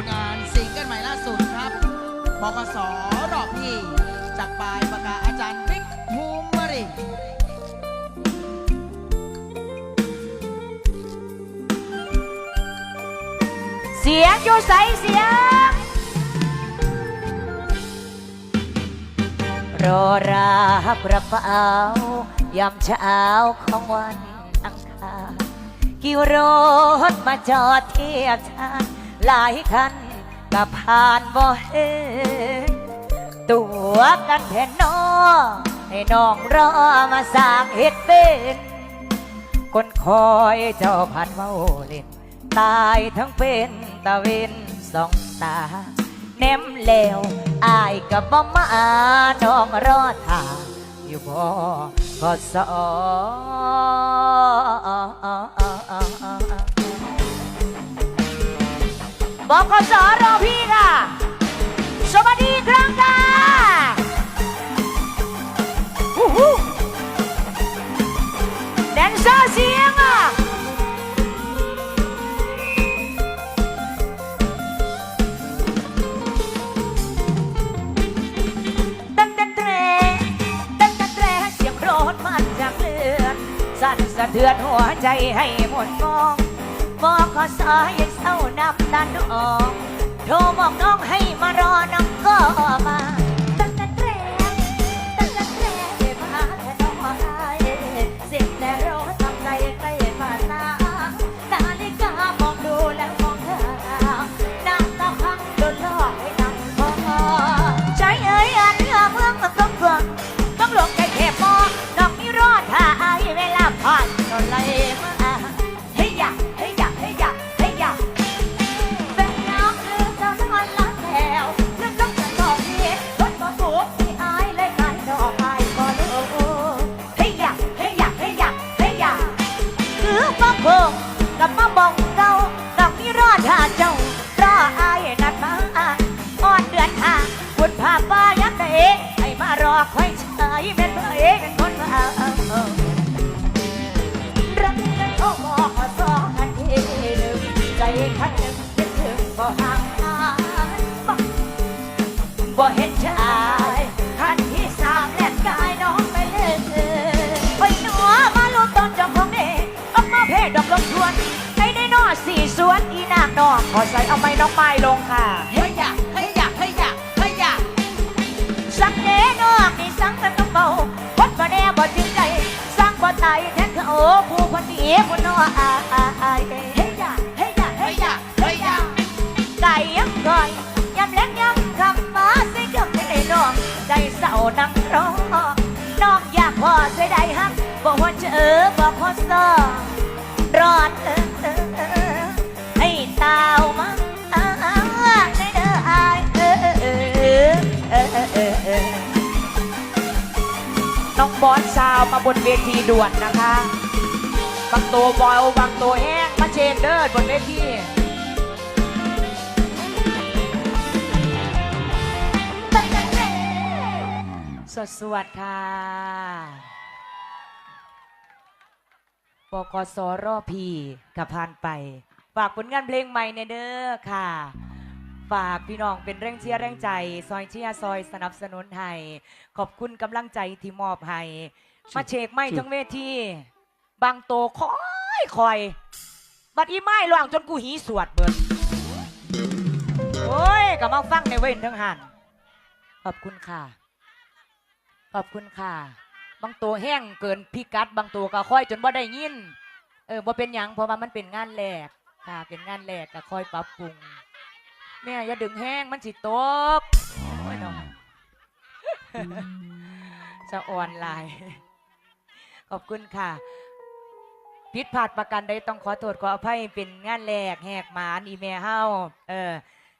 ลงานซิงเกิลใหม่ล่าสุดครับบกสรอบที่ จากปลายประกาศอาจารย์บิ๊กภูมิมริเสียงอยู่ใสเสียงรอรับกระเป๋ายามเช้าของวัน กี่รถมาจอดเทียบทางหลายคันก็ผ่านบ่เห็นตัวกันแทนน้อให้น้องรอมาสร้างเหตุเป็นคนคอยเจ้าพันเมาเล่นตายทั้งเป็นตาเวนสองตา แนมแล้วอายกับบ่มาน้องรอท่า อยู่บ่ก็สอบอกกสอรอพี่าย ขอใส่เอาไม้น้องไม้ลงค่ะ เฮ้ยอยากเฮ้ยอยากเฮ้ยอยากเฮ้ยอยากสักเน่นอกนี่สังกันต้องเบาพดบ่แน่บ่จริงใจสร้างบ่ตายแทนเขาโอ้ผู้คนดีคนนออาอาอายเฮ้ยอยากเฮ้ยอยากเฮ้เฮ้ยยออยายากกเฮ้ยอยากไก่ยังก่อยยำเล็กยำคำมาใส่กับให้น้องใจเศร้านังร้องน้องอยากพอใส่ได้ฮักบอกว่าเจอบอกพอสอรอดเออ เออเออให้ตาวมาอ่าอ่าในเด้ออายเออเออเออเออเออเออเออน้องบอสซาวมาบนเวทีด่วนนะคะ บางตัวบอยบางตัวแห้งมาเชนเดอร์บนเวทีสดสวดค่ะปกสรอพีกับพานไป ฝากผลงานเพลงใหม่ในเด้อค่ะ ฝากพี่น้องเป็นแรงเชียร์แรงใจ ซอยเชียร์ซอยสนับสนุนให้ ขอบคุณกำลังใจที่มอบให้มาเชกไม่ทั้งเวทีบางโตคอยคอย บัดอีไม้ล่วงจนกูหีสวดเบิดโอ้ยก็มาฟังในเว้นทั้งหันขอบคุณค่ะ ขอบคุณค่ะ บางตัวแห้งเกินพิกัด บางตัวก็ค่อยจนบ่ได้ยิน เออบ่เป็นหยังเพราะว่ามันเป็นงานแรก ค่ะเป็นงานแรกก็ค่อยปรับปรุงแม่อย่าดึงแห้งมันสิตกโอ้ยน้องจะออนไลน์ขอบคุณค่ะผิดพลาดประกันใดต้องขอโทษขออภัยเป็นงานแรกแหกหมานอีเมลเฮาเออ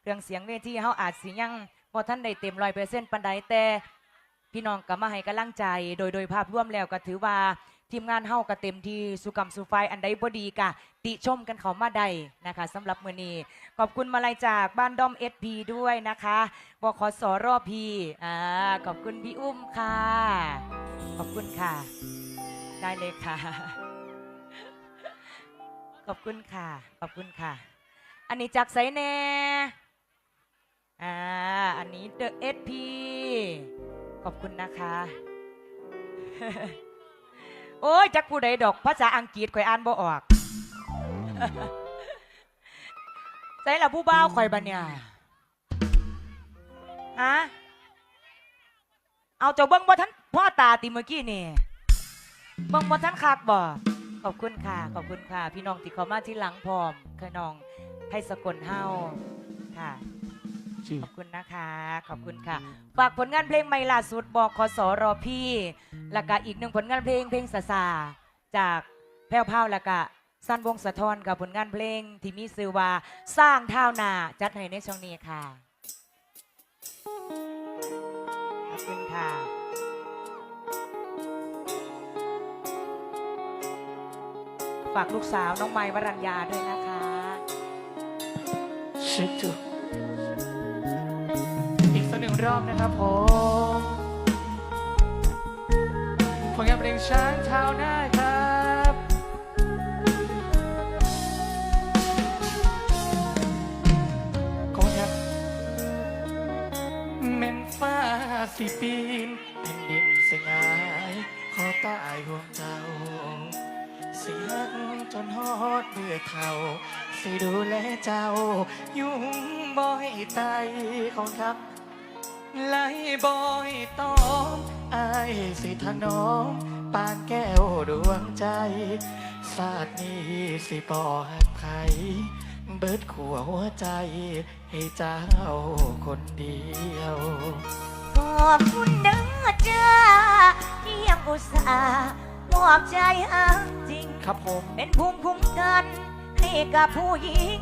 เครื่องเสียงเวทีเฮาอาจสิยังบ่ท่านได้เต็มร้อยเปอร์เซ็นต์ปันใดแต่พี่น้องก็มาให้กำลังใจ โดยโดยภาพรวมแล้วก็ถือว่า ทีมงานเฮาก็เต็มที่สุกรรมสุไฟอันใดบ่ดีกะ ติชมกันเขามาได้นะคะสำหรับมื้อนี้ขอบคุณมาลัยจากบ้านดอมเอสพีด้วยนะคะบขสรอพีอ่าขอบคุณพี่อุ้มค่ะ ขอบคุณค่ะ ได้เลยค่ะ ขอบคุณค่ะ ขอบคุณค่ะ อันนี้จากไสแน่อ่าอันนี้ The SP ขอบคุณนะคะ อ้ยจักผู้ใดดอกภาษาอังกฤษข่อยอ่านบ่ออกใส่ละผู้บ่าวข่อยบัดเนี่ยฮะเอาเจ้าเบิ้งบ่ทันพ่อตาติเมื่อกี้นี่เบิ้งบ่ทันคักบ่ขอบคุณค่ะ ขอบคุณค่ะ พี่น้องที่เขามาที่หลังพร้อมคือน้องให้สกลเฮาค่ะ ขอบคุณนะคะ ขอบคุณค่ะ ฝากผลงานเพลงใหม่ล่าสุดบอกขอสอรอพี่ แล้วก็อีกหนึ่งผลงานเพลงเพลงสาสาจากแพ้วพราวแล้วก็สั้นวงสะท้อนกับผลงานเพลงที่มีชื่อว่าสร้างเท่านาจัดให้ในช่วงนี้ค่ะ ขอบคุณค่ะ ฝากลูกสาวน้องไม้วรัญญาด้วยนะคะชิจุอีกสักหนึ่ง รอบนะครับผมผลงานเพลงช้างเท้าหน้าครับขอบคุณครับเม่นฟ้าสิปีนแผ่นดินสงาย ขอตายห่วงเจ้าสิฮักจนฮอดเบื่อเท่าสิดูแลเจ้า ยุ่งบ่อยไตของครับ ไล่บ่อยตอมอายสิถนอมปานแก้วดวงใจ ศาสตร์นี้สิบ่หักไผเบิดขัวหัวใจให้เจ้าคนเดียว ขอบคุณเด้อจ้าที่ยังอุตส่าห์มอบใจหักจริง ครับผม เป็นภูมิคุ้มกันให้กับผู้หญิง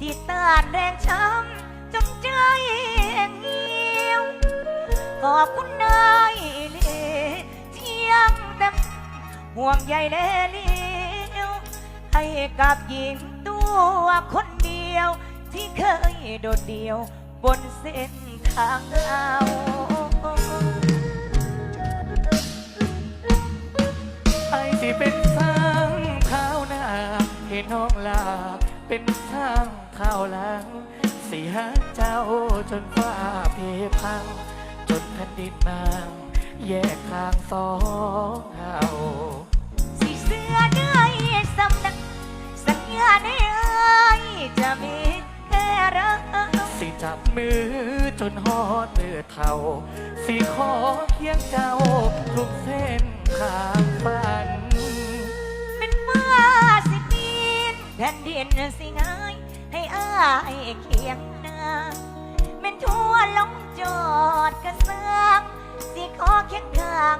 ที่ต้านแรงช้ำจนใจเหี่ยว ขอบคุณนายเลที่ยังเต็มห่วงใยแลเลี้ยวให้กับหญิงตัวคนเดียว ที่เคยโดดเดี่ยว บนเส้นทางเราไอ้ที่เป็นสร้างข้าวหน้าเห็นน้องลา เป็นสร้างข้าวหลัง สีหาเจ้าจนฟ้าเพพัง นแผ่นดินนางแยกทางสองเฮาสิเสื้อได้สำนัก สัญญาได้เอ้ยจะมีแค่รัก สิจับมือจนฮอดเมื่อเท่า สิขอเคียงเจ้า ทุกเส้นทางฝัน เป็นเมื่อสิปีนแผ่นดินสิง่ายให้อ้ายเคียงหน้าเป็นทั่วลง จอดกระเซังสิขอเคียงข้าง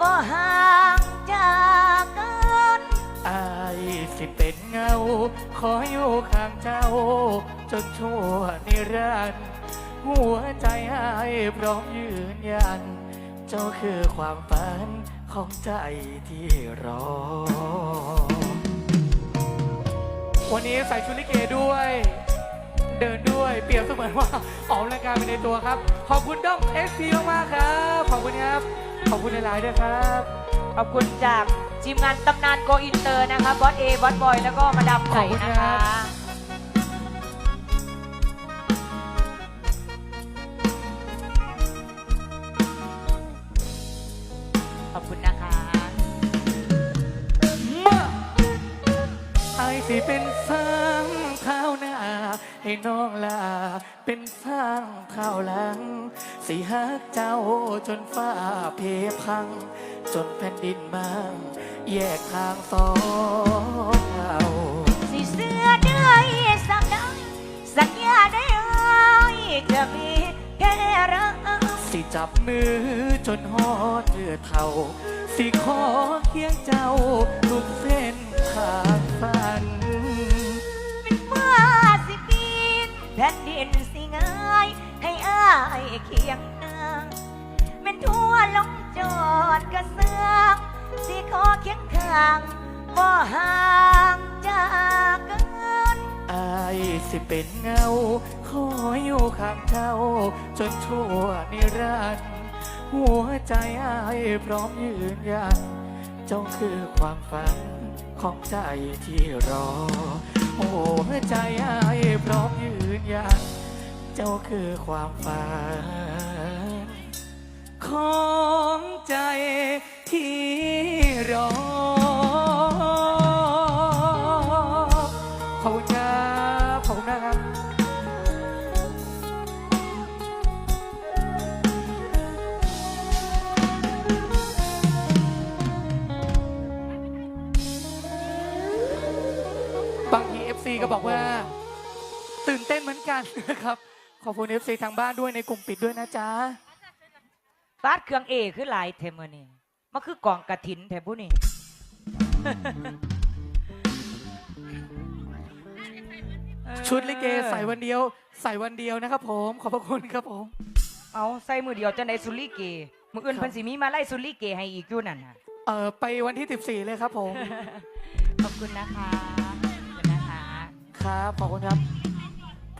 บ่ห่างจากกันอายสิเป็นเงา ขออยู่ข้างเจ้า จนชั่วนิรันดร์หัวใจอายพร้อมยืนยัน เจ้าคือความฝันของใจที่รอ วันนี้ใส่ชุดลิเกด้วย เดินด้วย เปรียบเสมือนว่าออกรายการไปในตัวครับ ขอบคุณด้อมเอสพีมากๆครับ ขอบคุณครับ ขอบคุณหลายๆด้วยครับ ขอบคุณจากทีมงานตำนานโกอินเตอร์นะคะบอสเอบอสบอย แล้วก็มาดามไก่ขอบคุณนะครัคะ บ ขอบคุณนะคะ มาไอสิเป็นสร้า งข้าวหน้า ให้น้องลา เป็นสร้างข้าวหลังสิฮักเจ้าจนฟ้าเพพัง จนแผ่นดินมังแยกทางสองเราสิเสื้อได้สักได้สัญญาได้เอ้ยจะมีแค่รักสิจับมือจนฮอดเรือเท่า สิขอเคียงเจ้าทุกเส้นทางฝันเป็น เคียงนางเป็นทั่วลงจอดกระเสือกสิขอเคียงข้างบ่ห่างจากกันอายสิเป็นเงา ขออยู่ข้างเจ้า จนชั่วนิรันดร์หัวใจอายพร้อมยืนยัน เจ้าคือความฝันของใจที่รอ หัวใจอายพร้อมยืนยัน เจ้าคือความฝันของใจที่รอ ขอบคุณครับขอบคุณนะครับ บางที FC ก็บอกว่า ตื่นเต้นเหมือนกันนะครับ ขอบคุณ FC ทางบ้านด้วยในกลุ่มปิดด้วยนะจ๊ะบาดเครื่องเอคือหลายเทมอนี่มันคือกองกระถินแถมผู้นี่ ชุดลิเกใส่วันเดียว ใส่วันเดียวนะครับผม ขอบพระคุณครับผม เอาใส่มือเดียวจะในสุริเกมืออื่นครับเพันสิมีมาไล่สุริเกให้อีกอยู่นั่นน่ะ เอ่อไปวันที่ 14 เลยครับผม ขอบคุณนะคะขอบคุณนะคะ ครับ ขอบคุณครับพ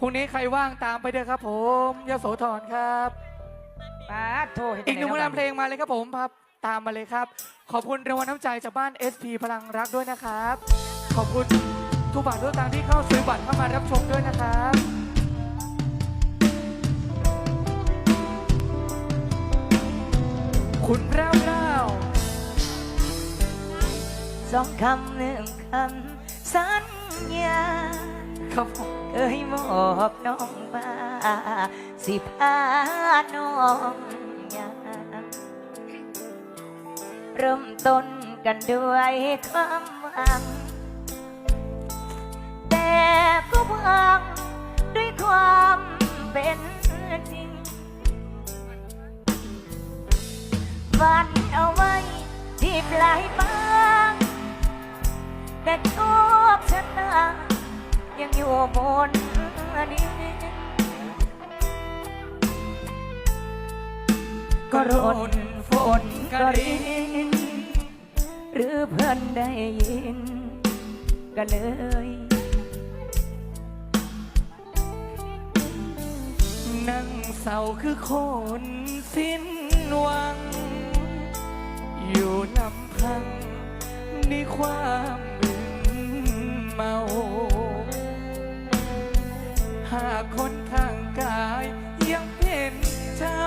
รุ่งนี้ใครว่างตามไปเด้อครับ ผมยโสธรครับ ป้าดโทรเฮ็ดอีกหนึ่งจัผใดลงานนาะเพลงมาเลยครับผมครับตามมาเลยครับ ขอบคุณรางวัลน้ำใจจากบ้าน SP พลังรักด้วยนะครับ ขอบคุณทุกบาททุกสตางค์ที่เข้าซื้อบัตรเข้ามารับชมด้วยนะครับ คุณแพรวพราวสองคำหนึ่งคำสัญญา ครับผม เอ้ยมอบน้องมาสิพาน้องยามเริ่มต้นกันด้วยความหวัง แต่ก็หวังด้วยความเป็นจริงฝันเอาไว้ที่ปลายฟ้าแต่โชคชะตา ยังอยู่บนดินก็รนฝนก็รินหรือเพื่อนได้ยินก็เลย นั่งเศร้าคือคนสิ้นหวัง อยู่ลำพังในความมึนเมา หากคนข้างกาย ยังเป็นเจ้า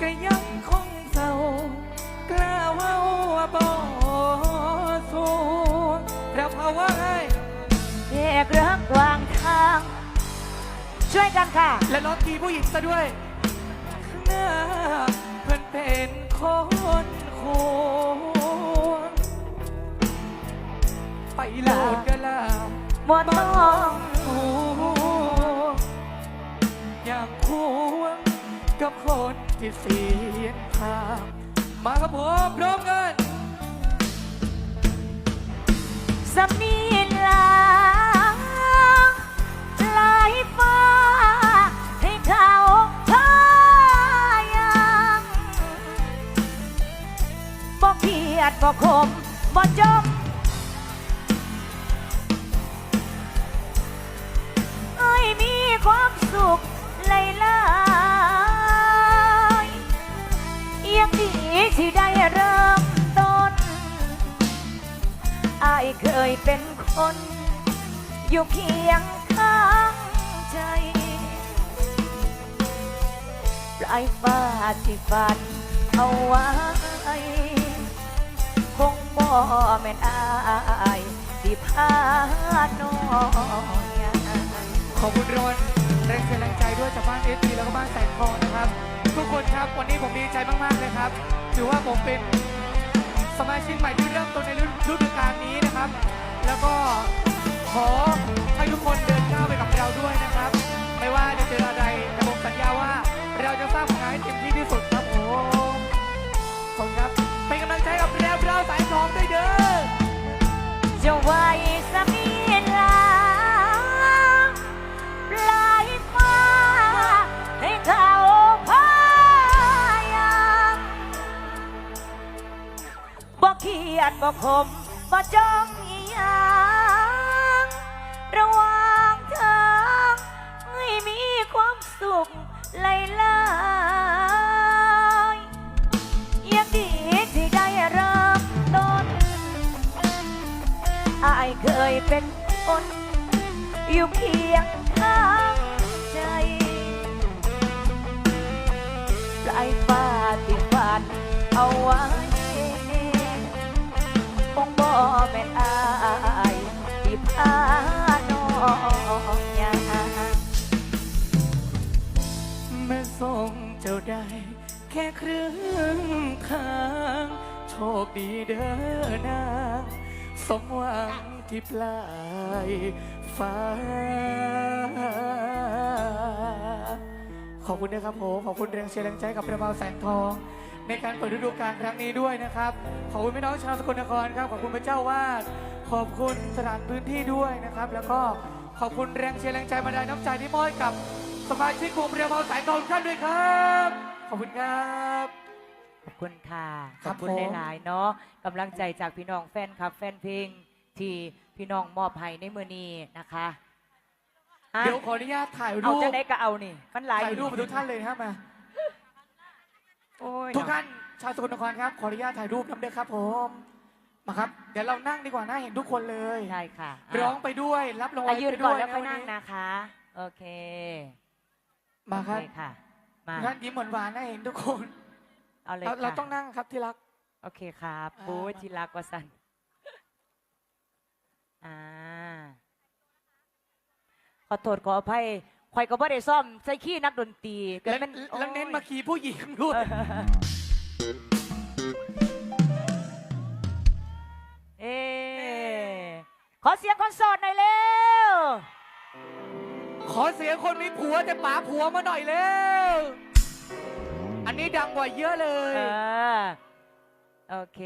ก็ยังคงเศร้ากล้าเว่าว่าบ่สู้เราภาวะให้แยกรักวางทาง ช่วยกันค่ะ และร้องทีผู้หญิงซะด้วยข้างหน้าเพื่อนเป็นคนควรไปโหลดกะลา หมดต้อง หู อยากควงกับคนที่เสียนทางมาครับผมพร้อมกันสำนีลาลายฟ้าให้เขาพายังบ่เพียดบ่คมบ่จมเอ้ยมีความสุข หลายๆยังดีที่ได้เริ่มต้นอายเคยเป็นคน อยู่เคียงข้างใจปลายฟ้าที่ฝันเอาไว้ คงบ่แม่นอายที่พาน้องขอบคุณรางวัล แรงเสียแรงใจด้วยจากบ้านเอสีแล้วก็บ้านแสงทองนะครับ ทุกคนครับวันนี้ผมดีใจมากๆเลยครับ ถือว่าผมเป็นสมาชิกใหม่ที่เริ่มต้นในฤฤดูกาลนี้นะครับ แล้วก็ขอให้ทุกคนเดินก้าวไปกับเราด้วยนะครับ รัดบ่คมบ่จ้องอีหยังระวังทางไม่มีความสุขไหลไหลยังดีที่ได้เริ่มต้นอายเคยเป็นคนอยู่เพียงข้างใจปลายฟ้าที่ฝันเอาไว้ คงบ่แม่นอายที่พาน้องยาเมื่อส่งเจ้าได้แค่ครึ่งทางโชคดีเด้อนางสมหวังที่ปลายฟ้า ขอบคุณนะครับผม ขอบคุณแรงเชียร์แรงใจกับประเบาแสงทอง ในการเปิดฤดูกาลครั้งนี้ด้วยนะครับ ขอบคุณพี่น้องชาวสกลนครครับ ขอบคุณพระเจ้าวาดขอบคุณสถานพื้นที่ด้วยนะครับ แล้วก็ขอบคุณแรงเชียร์แรงใจมาได้น้ำใจที่มอบให้กับสมาชิกวงประเบาแสงทองทุกท่านด้วยครับ ขอบคุณครับ ขอบคุณค่ะคขรัอบบคุณผม หลายๆเนาะกำลังใจจากพี่น้องแฟนคลับ แฟนเพลงที่พี่น้องมอบให้ในมือนี้นะคะฮะเดี๋ยวขออนุญาตถ่ายเอารูปจะได้ก็เอานี่ มันหลายถ่ายรูปมาทุกท่านเลยนะครับมาโอ้ย ทุกท่านชาวสกลนครครับ ขออนุญาตถ่ายรูปน้ำเด้อครับผมมาครับ เดี๋ยวเรานั่งดีกว่านะเห็นทุกคนเลยใช่ค่ะร้องไปด้วย รับรางวัอะลยืนไปก่ด้อวนยแล้วค่อยวันั่งนะคะ โอเค มาครับโอเคค่ะมาท่านยิ้มหวานๆนะเห็นทุกคน เอาเลยเราเราค่ะต้องนั่งครับที่รัก โอเคครับอ่าปูจิรักวสันอ่าขอโทษขออภัย ข่อยก็บ่ได้ซ่อมใส่ขี้นักดนตรีก็แล้วเป็นแล้วเน้นมาโอ้ยขี่ผู้หญิงด้วยเอ๊ขอเสียงคนโสดหน่อยเร็ว ขอเสียงคนมีผัวแต่ป๋าผัวมาหน่อยเร็ว อันนี้ดังกว่าเยอะเลเอยอโอเค